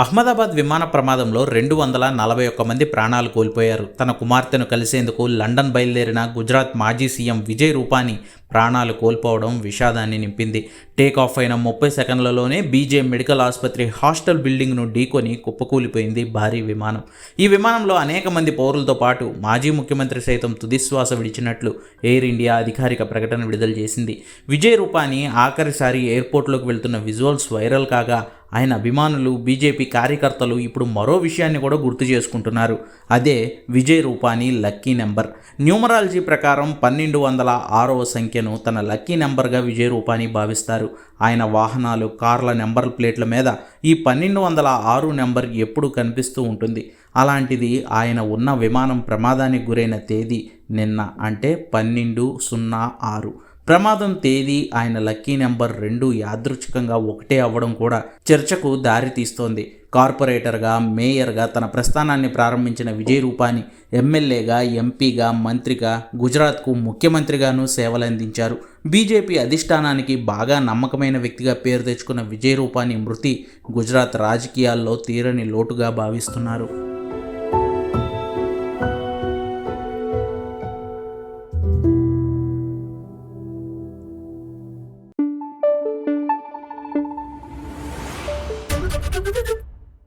అహ్మదాబాద్ విమాన ప్రమాదంలో రెండు వందల నలభై ఒక్క మంది ప్రాణాలు కోల్పోయారు. తన కుమార్తెను కలిసేందుకు లండన్ బయలుదేరిన గుజరాత్ మాజీ సీఎం విజయ్ రూపానీ ప్రాణాలు కోల్పోవడం విషాదాన్ని నింపింది. టేక్ ఆఫ్ అయిన ముప్పై సెకండ్లలోనే బీజే మెడికల్ ఆసుపత్రి హాస్టల్ బిల్డింగ్ను ఢీకొని కుప్పకూలిపోయింది భారీ విమానం. ఈ విమానంలో అనేక మంది పౌరులతో పాటు మాజీ ముఖ్యమంత్రి సైతం తుదిశ్వాస విడిచినట్లు ఎయిర్ ఇండియా అధికారిక ప్రకటన విడుదల చేసింది. విజయ్ రూపాని ఆఖరిసారి ఎయిర్పోర్ట్లోకి వెళ్తున్న విజువల్స్ వైరల్ కాగా ఆయన అభిమానులు బీజేపీ కార్యకర్తలు ఇప్పుడు మరో విషయాన్ని కూడా గుర్తు చేసుకుంటున్నారు. అదే Vijay Rupani lucky number. Numerology ప్రకారం పన్నెండు వందల ఆరవ సంఖ్యను తన లక్కీ నెంబర్గా విజయ్ రూపానీ భావిస్తారు. ఆయన వాహనాలు కార్ల నెంబర్ ప్లేట్ల మీద ఈ పన్నెండు వందల ఆరు నెంబర్ ఎప్పుడు కనిపిస్తూ ఉంటుంది. అలాంటిది ఆయన ఉన్న విమానం ప్రమాదానికి గురైన తేదీ నిన్న అంటే పన్నెండు సున్నా ఆరు. ప్రమాదం తేదీ ఆయన లక్కీ నెంబర్ రెండు యాదృచ్ఛికంగా ఒకటే అవ్వడం కూడా చర్చకు దారి తీస్తోంది. కార్పొరేటర్గా మేయర్గా తన ప్రస్థానాన్ని ప్రారంభించిన విజయ్ రూపాని ఎమ్మెల్యేగా ఎంపీగా మంత్రిగా గుజరాత్కు ముఖ్యమంత్రిగాను సేవలందించారు. బీజేపీ అధిష్టానానికి బాగా నమ్మకమైన వ్యక్తిగా పేరు తెచ్చుకున్న విజయ్ రూపాని మృతి గుజరాత్ రాజకీయాల్లో తీరని లోటుగా భావిస్తున్నారు.